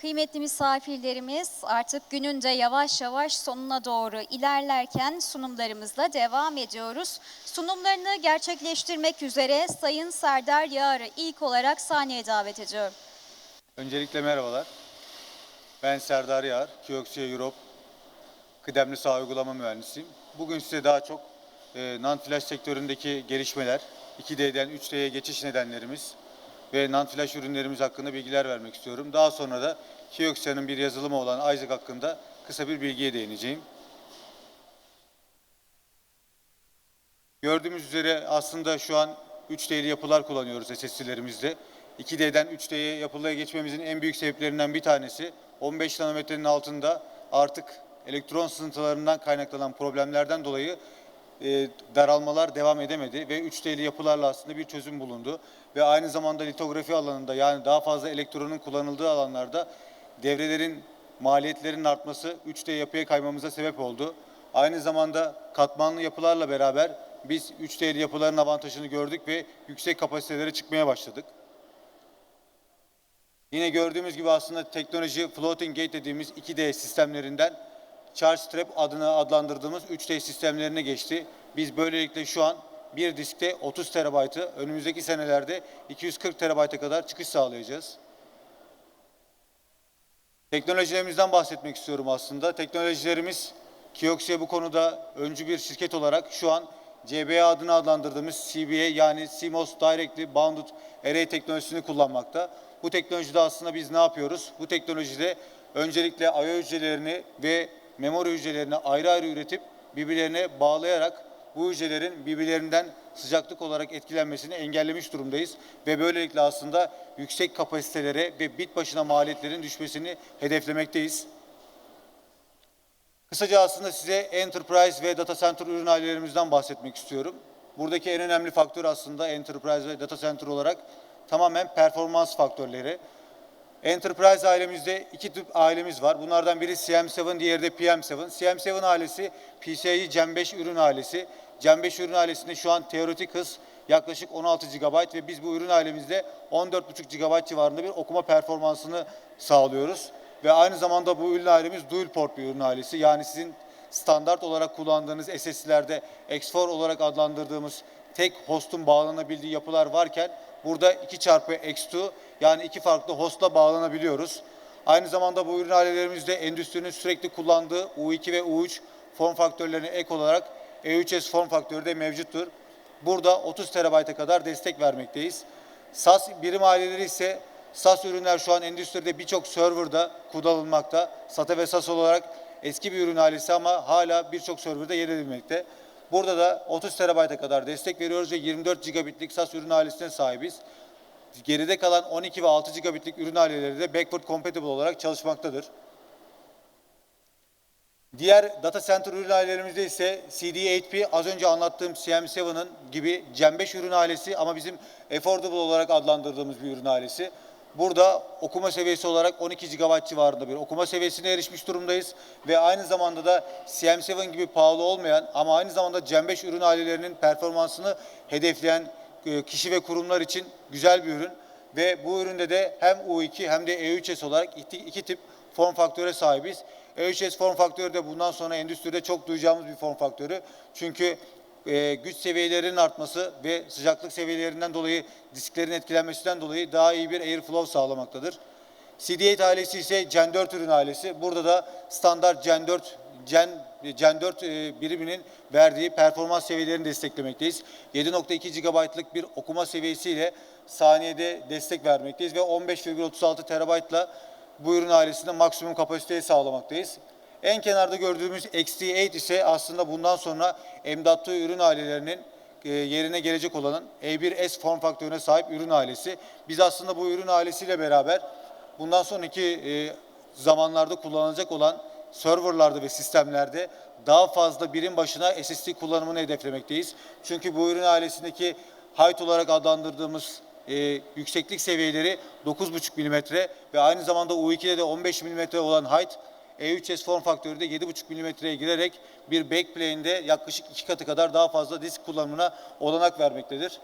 Kıymetli misafirlerimiz artık günün de yavaş yavaş sonuna doğru ilerlerken sunumlarımızla devam ediyoruz. Sunumlarını gerçekleştirmek üzere Sayın Serdar Yağar'ı ilk olarak sahneye davet ediyorum. Öncelikle merhabalar. Ben Serdar Yağar, Kioxia Europe kıdemli saha uygulama mühendisiyim. Bugün size daha çok e, non-flash sektöründeki gelişmeler, 2D'den 3D'ye geçiş nedenlerimiz ve non-flash ürünlerimiz hakkında bilgiler vermek istiyorum. Daha sonra da Kioxia'nın bir yazılımı olan Isaac hakkında kısa bir bilgiye değineceğim. Gördüğümüz üzere aslında şu an 3D'li yapılar kullanıyoruz SSD'lerimizde. 2D'den 3D'ye yapılıya geçmemizin en büyük sebeplerinden bir tanesi 15 nanometrenin altında artık elektron sızıntılarından kaynaklanan problemlerden dolayı e, daralmalar devam edemedi ve 3D'li yapılarla aslında bir çözüm bulundu. Ve aynı zamanda litografi alanında yani daha fazla elektronun kullanıldığı alanlarda devrelerin maliyetlerinin artması 3D yapıya kaymamıza sebep oldu. Aynı zamanda katmanlı yapılarla beraber biz 3D'li yapıların avantajını gördük ve yüksek kapasitelere çıkmaya başladık. Yine gördüğümüz gibi aslında teknoloji floating gate dediğimiz 2D sistemlerinden charge trap adını adlandırdığımız 3D sistemlerine geçti. Biz böylelikle şu an bir diskte 30 terabaytı önümüzdeki senelerde 240 terabayta kadar çıkış sağlayacağız. Teknolojilerimizden bahsetmek istiyorum aslında. Teknolojilerimiz Kioxia bu konuda öncü bir şirket olarak şu an CBA adını adlandırdığımız CBA yani CMOS Directly Bounded Array teknolojisini kullanmakta. Bu teknolojide aslında biz ne yapıyoruz? Bu teknolojide öncelikle I/O hücrelerini ve memori hücrelerini ayrı ayrı üretip birbirlerine bağlayarak bu hücrelerin birbirlerinden sıcaklık olarak etkilenmesini engellemiş durumdayız ve böylelikle aslında yüksek kapasitelere ve bit başına maliyetlerin düşmesini hedeflemekteyiz. Kısaca aslında size Enterprise ve Data Center ürün ailelerimizden bahsetmek istiyorum. Buradaki en önemli faktör aslında Enterprise ve Data Center olarak tamamen performans faktörleri. Enterprise ailemizde iki tip ailemiz var. Bunlardan biri CM7, diğeri de PM7. CM7 ailesi PCIe Gen 5 ürün ailesi. Gen 5 ürün ailesinde şu an teoretik hız yaklaşık 16 GB ve biz bu ürün ailemizde 14,5 GB civarında bir okuma performansını sağlıyoruz. Ve aynı zamanda bu ürün ailemiz dual port bir ürün ailesi. Yani sizin standart olarak kullandığınız SSD'lerde X4 olarak adlandırdığımız tek hostun bağlanabildiği yapılar varken burada 2 çarpı X2 yani iki farklı hostla bağlanabiliyoruz. Aynı zamanda bu ürün ailelerimizde endüstrinin sürekli kullandığı U2 ve U3 form faktörlerine ek olarak E3S form faktörü de mevcuttur. Burada 30 terabayta kadar destek vermekteyiz. SAS birim aileleri ise SAS ürünler şu an endüstride birçok serverda kullanılmakta. SATA ve SAS olarak eski bir ürün ailesi ama hala birçok serverda yer edilmekte. Burada da 30 terabayta kadar destek veriyoruz ve 24 gigabitlik SAS ürün ailesine sahibiz. Geride kalan 12 ve 6 gigabitlik ürün aileleri de backward compatible olarak çalışmaktadır. Diğer data center ürün ailelerimizde ise CD8P az önce anlattığım CM7'ın gibi Gen 5 ürün ailesi ama bizim affordable olarak adlandırdığımız bir ürün ailesi. Burada okuma seviyesi olarak 12 GB civarında bir okuma seviyesine erişmiş durumdayız. Ve aynı zamanda da CM7 gibi pahalı olmayan ama aynı zamanda Gen 5 ürün ailelerinin performansını hedefleyen kişi ve kurumlar için güzel bir ürün. Ve bu üründe de hem U2 hem de E3S olarak iki, iki tip form faktöre sahibiz. E3S form faktörü de bundan sonra endüstride çok duyacağımız bir form faktörü. Çünkü e, güç seviyelerinin artması ve sıcaklık seviyelerinden dolayı disklerin etkilenmesinden dolayı daha iyi bir airflow sağlamaktadır. CD8 ailesi ise Gen 4 ürün ailesi. Burada da standart Gen 4 Gen, Gen 4 e, biriminin verdiği performans seviyelerini desteklemekteyiz. 7.2 GB'lık bir okuma seviyesiyle saniyede destek vermekteyiz ve 15,36 terabaytla bu ürün ailesinde maksimum kapasiteyi sağlamaktayız. En kenarda gördüğümüz XT8 ise aslında bundan sonra M.2 ürün ailelerinin e, yerine gelecek olanın E1S form faktörüne sahip ürün ailesi. Biz aslında bu ürün ailesiyle beraber bundan sonraki e, zamanlarda kullanılacak olan serverlarda ve sistemlerde daha fazla birim başına SSD kullanımını hedeflemekteyiz. Çünkü bu ürün ailesindeki height olarak adlandırdığımız e, yükseklik seviyeleri 9,5 mm ve aynı zamanda U2'de de 15 mm olan height E3S form faktörü de 7,5 mm'ye girerek bir backplane'de yaklaşık iki katı kadar daha fazla disk kullanımına olanak vermektedir.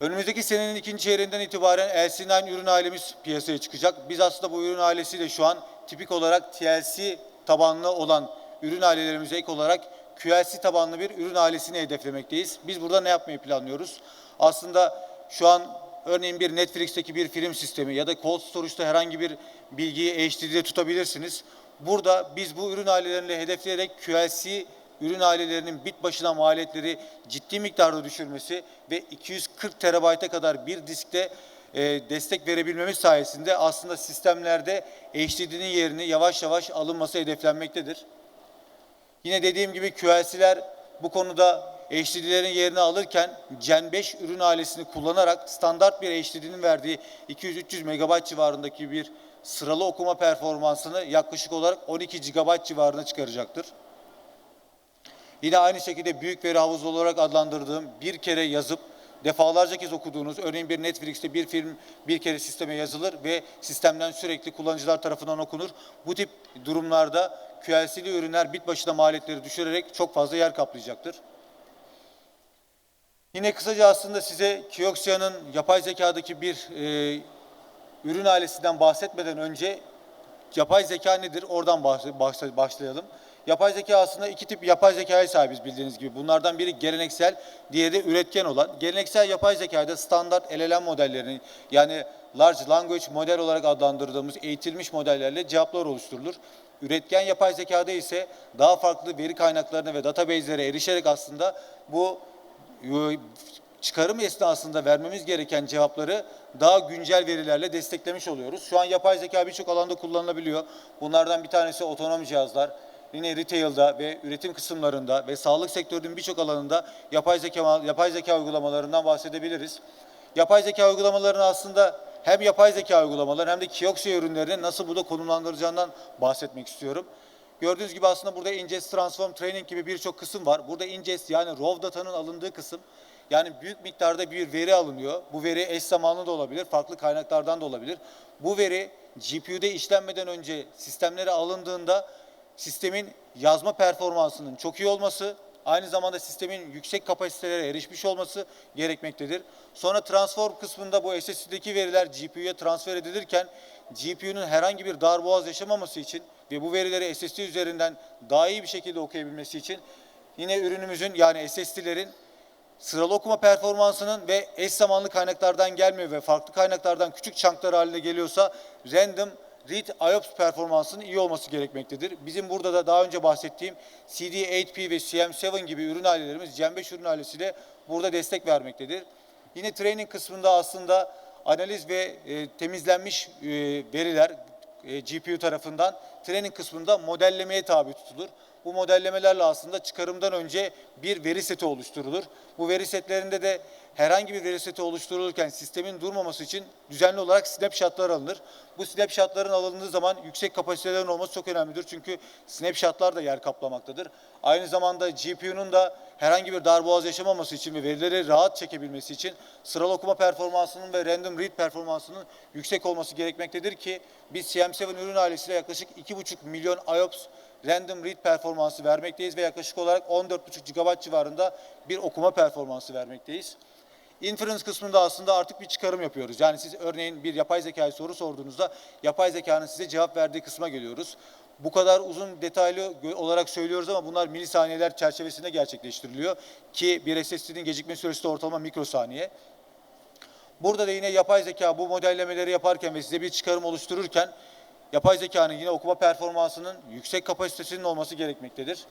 Önümüzdeki senenin ikinci çeyreğinden itibaren LC9 ürün ailemiz piyasaya çıkacak. Biz aslında bu ürün ailesiyle şu an tipik olarak TLC tabanlı olan ürün ailelerimize ek olarak QLC tabanlı bir ürün ailesini hedeflemekteyiz. Biz burada ne yapmayı planlıyoruz? Aslında şu an örneğin bir Netflix'teki bir film sistemi ya da Cold Storage'da herhangi bir bilgiyi HD'de tutabilirsiniz. Burada biz bu ürün ailelerini hedefleyerek QLC ürün ailelerinin bit başına maliyetleri ciddi miktarda düşürmesi ve 240 terabayta kadar bir diskte e, destek verebilmemiz sayesinde aslında sistemlerde HDD'nin yerini yavaş yavaş alınması hedeflenmektedir. Yine dediğim gibi QLC'ler bu konuda HDD'lerin yerini alırken Gen 5 ürün ailesini kullanarak standart bir HDD'nin verdiği 200-300 MB civarındaki bir sıralı okuma performansını yaklaşık olarak 12 GB civarına çıkaracaktır. Yine aynı şekilde büyük veri havuzu olarak adlandırdığım bir kere yazıp defalarca kez okuduğunuz örneğin bir Netflix'te bir film bir kere sisteme yazılır ve sistemden sürekli kullanıcılar tarafından okunur. Bu tip durumlarda QLC'li ürünler bit başına maliyetleri düşürerek çok fazla yer kaplayacaktır. Yine kısaca aslında size Kioxia'nın yapay zekadaki bir e, ürün ailesinden bahsetmeden önce yapay zeka nedir? Oradan başlayalım. Yapay zeka aslında iki tip yapay zekaya sahibiz bildiğiniz gibi. Bunlardan biri geleneksel, diğeri de üretken olan. Geleneksel yapay zekada standart LLM modellerini yani Large Language Model olarak adlandırdığımız eğitilmiş modellerle cevaplar oluşturulur. Üretken yapay zekada ise daha farklı veri kaynaklarına ve database'lere erişerek aslında bu e, çıkarım esnasında vermemiz gereken cevapları daha güncel verilerle desteklemiş oluyoruz. Şu an yapay zeka birçok alanda kullanılabiliyor. Bunlardan bir tanesi otonom cihazlar. Yine retail'da ve üretim kısımlarında ve sağlık sektörünün birçok alanında yapay zeka yapay zeka uygulamalarından bahsedebiliriz. Yapay zeka uygulamalarını aslında hem yapay zeka uygulamaları hem de Kioxia ürünlerini nasıl burada konumlandıracağından bahsetmek istiyorum. Gördüğünüz gibi aslında burada ingest, transform, training gibi birçok kısım var. Burada ingest yani raw datanın alındığı kısım yani büyük miktarda bir veri alınıyor. Bu veri eş zamanlı da olabilir, farklı kaynaklardan da olabilir. Bu veri GPU'da işlenmeden önce sistemlere alındığında sistemin yazma performansının çok iyi olması, aynı zamanda sistemin yüksek kapasitelere erişmiş olması gerekmektedir. Sonra transform kısmında bu SSD'deki veriler GPU'ya transfer edilirken GPU'nun herhangi bir darboğaz yaşamaması için ve bu verileri SSD üzerinden daha iyi bir şekilde okuyabilmesi için yine ürünümüzün yani SSD'lerin sıralı okuma performansının ve eş zamanlı kaynaklardan gelmiyor ve farklı kaynaklardan küçük chunklar halinde geliyorsa random read IOPS performansının iyi olması gerekmektedir. Bizim burada da daha önce bahsettiğim CD8P ve CM7 gibi ürün ailelerimiz Gen 5 ürün ailesiyle burada destek vermektedir. Yine training kısmında aslında analiz ve e, temizlenmiş e, veriler e, GPU tarafından training kısmında modellemeye tabi tutulur. Bu modellemelerle aslında çıkarımdan önce bir veri seti oluşturulur. Bu veri setlerinde de herhangi bir veri seti oluşturulurken sistemin durmaması için düzenli olarak snapshotlar alınır. Bu snapshotların alındığı zaman yüksek kapasitelerin olması çok önemlidir. Çünkü snapshotlar da yer kaplamaktadır. Aynı zamanda GPU'nun da herhangi bir darboğaz yaşamaması için ve verileri rahat çekebilmesi için sıralı okuma performansının ve random read performansının yüksek olması gerekmektedir ki biz CM7 ürün ailesiyle yaklaşık 2,5 milyon IOPS random read performansı vermekteyiz ve yaklaşık olarak 14,5 GB civarında bir okuma performansı vermekteyiz. Inference kısmında aslında artık bir çıkarım yapıyoruz. Yani siz örneğin bir yapay zekaya soru sorduğunuzda yapay zekanın size cevap verdiği kısma geliyoruz. Bu kadar uzun detaylı olarak söylüyoruz ama bunlar milisaniyeler çerçevesinde gerçekleştiriliyor ki bir SSD'nin gecikme süresi de ortalama mikrosaniye. Burada da yine yapay zeka bu modellemeleri yaparken ve size bir çıkarım oluştururken yapay zekanın yine okuma performansının yüksek kapasitesinin olması gerekmektedir.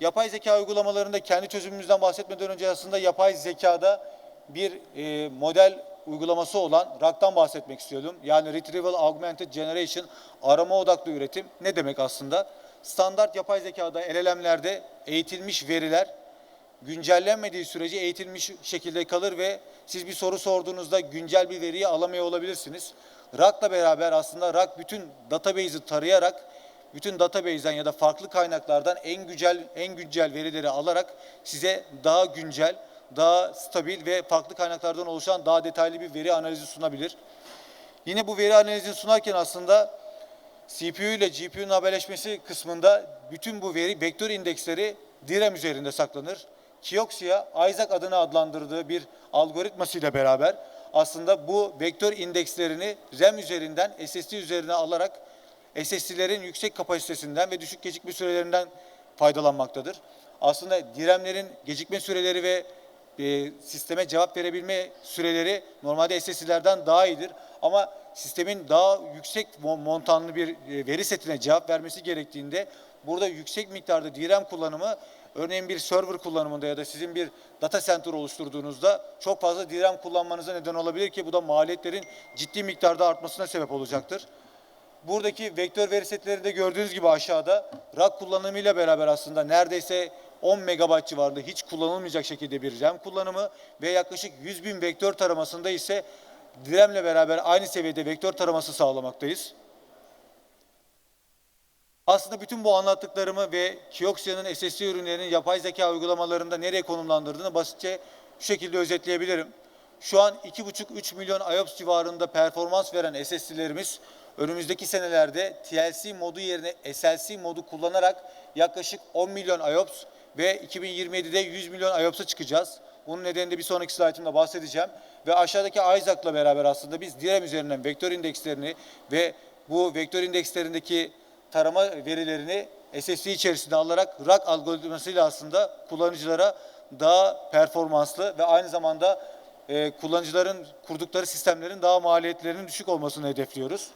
Yapay zeka uygulamalarında kendi çözümümüzden bahsetmeden önce aslında yapay zekada bir e, model uygulaması olan RAG'dan bahsetmek istiyordum. Yani Retrieval Augmented Generation arama odaklı üretim ne demek aslında? Standart yapay zekada LLM'lerde eğitilmiş veriler güncellenmediği sürece eğitilmiş şekilde kalır ve siz bir soru sorduğunuzda güncel bir veriyi alamıyor olabilirsiniz. RAG'la beraber aslında RAG bütün database'i tarayarak bütün database'den ya da farklı kaynaklardan en güncel en güncel verileri alarak size daha güncel, daha stabil ve farklı kaynaklardan oluşan daha detaylı bir veri analizi sunabilir. Yine bu veri analizini sunarken aslında CPU ile GPU'nun haberleşmesi kısmında bütün bu veri vektör indeksleri DRAM üzerinde saklanır. Kioxia, Isaac adını adlandırdığı bir algoritmasıyla beraber aslında bu vektör indekslerini RAM üzerinden SSD üzerine alarak SSD'lerin yüksek kapasitesinden ve düşük gecikme sürelerinden faydalanmaktadır. Aslında DRAM'lerin gecikme süreleri ve e, sisteme cevap verebilme süreleri normalde SSD'lerden daha iyidir. Ama sistemin daha yüksek mo- montanlı bir e, veri setine cevap vermesi gerektiğinde burada yüksek miktarda DRAM kullanımı örneğin bir server kullanımında ya da sizin bir data center oluşturduğunuzda çok fazla DRAM kullanmanıza neden olabilir ki bu da maliyetlerin ciddi miktarda artmasına sebep olacaktır. Buradaki vektör veri setleri de gördüğünüz gibi aşağıda RAK kullanımıyla beraber aslında neredeyse 10 megabayt civarında hiç kullanılmayacak şekilde bir RAM kullanımı ve yaklaşık 100 bin vektör taramasında ise DRAM ile beraber aynı seviyede vektör taraması sağlamaktayız. Aslında bütün bu anlattıklarımı ve Kioxia'nın SSD ürünlerinin yapay zeka uygulamalarında nereye konumlandırdığını basitçe şu şekilde özetleyebilirim. Şu an 2,5-3 milyon IOPS civarında performans veren SSD'lerimiz önümüzdeki senelerde TLC modu yerine SLC modu kullanarak yaklaşık 10 milyon IOPS ve 2027'de 100 milyon IOPS'a çıkacağız. Bunun nedeni de bir sonraki slaytımda bahsedeceğim. Ve aşağıdaki Isaac'la beraber aslında biz DRAM üzerinden vektör indekslerini ve bu vektör indekslerindeki tarama verilerini SSD içerisinde alarak RAG algoritmasıyla aslında kullanıcılara daha performanslı ve aynı zamanda e, kullanıcıların kurdukları sistemlerin daha maliyetlerinin düşük olmasını hedefliyoruz.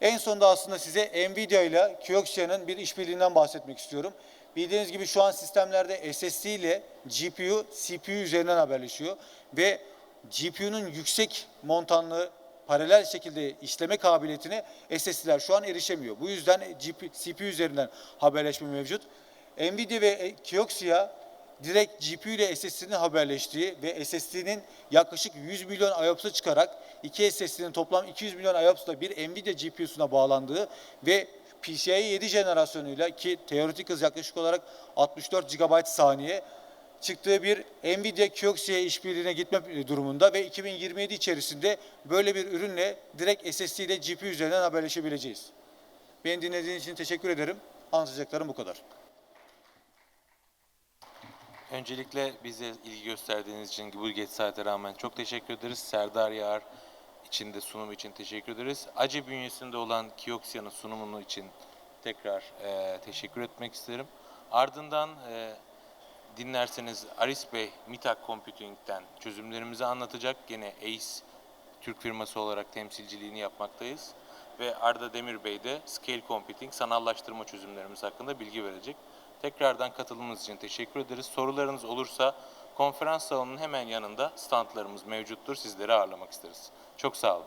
En sonunda aslında size Nvidia ile Kioxia'nın bir işbirliğinden bahsetmek istiyorum. Bildiğiniz gibi şu an sistemlerde SSD ile GPU, CPU üzerinden haberleşiyor ve GPU'nun yüksek montanlı paralel şekilde işleme kabiliyetine SSD'ler şu an erişemiyor. Bu yüzden CPU üzerinden haberleşme mevcut. Nvidia ve Kioxia direkt GPU ile SSD'nin haberleştiği ve SSD'nin yaklaşık 100 milyon IOPS'a çıkarak iki SSD'nin toplam 200 milyon IOPS'la bir Nvidia GPU'suna bağlandığı ve PCIe 7 jenerasyonuyla ki teoretik hız yaklaşık olarak 64 GB saniye çıktığı bir Nvidia Kioxia işbirliğine gitme durumunda ve 2027 içerisinde böyle bir ürünle direkt SSD ile GPU üzerinden haberleşebileceğiz. Beni dinlediğiniz için teşekkür ederim. Anlatacaklarım bu kadar. Öncelikle bize ilgi gösterdiğiniz için bu geç saate rağmen çok teşekkür ederiz. Serdar Yağar için de sunum için teşekkür ederiz. Acı bünyesinde olan Kioxia'nın sunumunu için tekrar e, teşekkür etmek isterim. Ardından e, dinlerseniz Aris Bey Mitak Computing'den çözümlerimizi anlatacak. Gene ACE Türk firması olarak temsilciliğini yapmaktayız. Ve Arda Demir Bey de Scale Computing sanallaştırma çözümlerimiz hakkında bilgi verecek. Tekrardan katılımınız için teşekkür ederiz. Sorularınız olursa konferans salonunun hemen yanında standlarımız mevcuttur. Sizleri ağırlamak isteriz. Çok sağ olun.